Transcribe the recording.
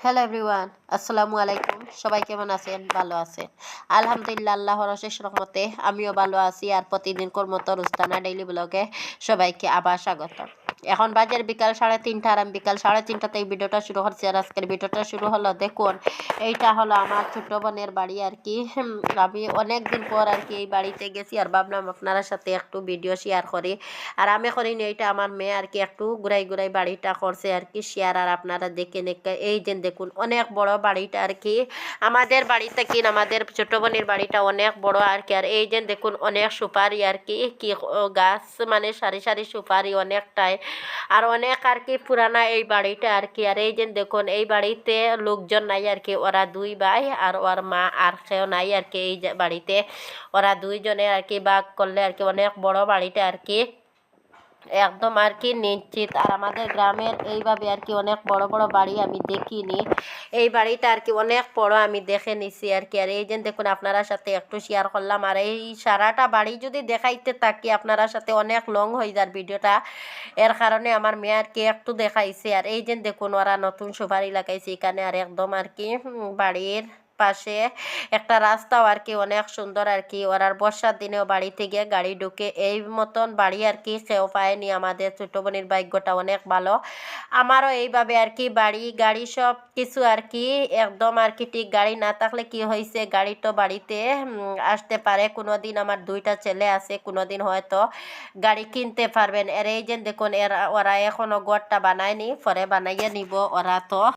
Hello everyone আসসালামু আলাইকুম সবাই কেমন আছেন? ভালো আছেন। আলহামদুলিল্লাহ, আল্লাহর অশেষ রহমতে আমিও ভালো আছি আর প্রতিদিন কর্মত রুস্তানা ডেইলি ব্লগে সবাইকে আবার স্বাগত এখন বাজার বিকাল সাড়ে তিনটা আর আমি বিকাল সাড়ে তিনটাতে এই ভিডিওটা শুরু করছি আর আজকের ভিডিওটা শুরু হলো, দেখুন, এইটা হলো আমার ছোট বোনের বাড়ি আর কি। আমি অনেক দিন পর আর কি এই বাড়িতে গেছি আর ভাবলাম আপনারা সাথে একটু ভিডিও শেয়ার করি। আর আমি করিনি এইটা আমার মেয়ে আর কি একটু ঘুরাই ঘুরাই বাড়িটা করছে আর কি শেয়ার আর আপনারা দেখে নেকে, এই যে দেখুন, অনেক বড় বাড়িটা আর কি। আমাদের বাড়িতে কিন আমাদের ছোট বোনের বাড়িটা অনেক বড় আর কি। আর এই যে দেখুন, অনেক সুপারি আর কি কি গাছ মানে সারি সারি সুপারি অনেকটাই আর অনেক আর কি পুরানা এই বাড়িটা আর কি। আর এই যে দেখুন, এই বাড়িতে লোকজন নাই আর কি, ওরা দুই ভাই আর ওর মা আর কেউ নাই আর কি এই বাড়িতে। ওরা দুইজনে আর কি বাঘ করলে আর কি অনেক বড় বাড়িটা আর কি। একদম আর কি নিশ্চিত। আর আমাদের গ্রামের এইভাবে আর কি অনেক বড় বড় বাড়ি আমি দেখিনি। এই বাড়িটা আর কি অনেক বড়, আমি দেখে নিছি আর কি। আর এই যে দেখুন, আপনারা সাথে একটু শেয়ার করলাম। আর এই সারাটা বাড়ি যদি দেখাইতে থাকি, আপনারা সাথে অনেক লং হয়ে যার ভিডিওটা। এর কারণে আমার মেয়ে আর কি একটু দেখাইছে। আর এই যে দেখুন, ওরা নতুন সুপারি লাগাইছে এখানে। আর একদম আর কি বাড়ির পাশে একটা রাস্তাও আর কি অনেক সুন্দর আর কি। ওরার বর্ষার দিনেও বাড়িতে গিয়ে গাড়ি ঢুকে এই মতন বাড়ি আর কি কেউ পায়নি। আমাদের ছোটো বোনের ভাগ্যটা অনেক ভালো। আমারও এইভাবে আর কি বাড়ি, গাড়ি সব কিছু আর কি একদম আর কি ঠিক। গাড়ি না থাকলে কি হয়েছে গাড়ি তো বাড়িতে আসতে পারে। কোনো দিন আমার দুইটা ছেলে আছে কোনো দিন হয়তো গাড়ি কিনতে পারবেন। এর এই যে দেখুন, এরা, ওরা এখনও গড়টা বানায়নি, পরে বানাইয়ে নিব। ওরা তো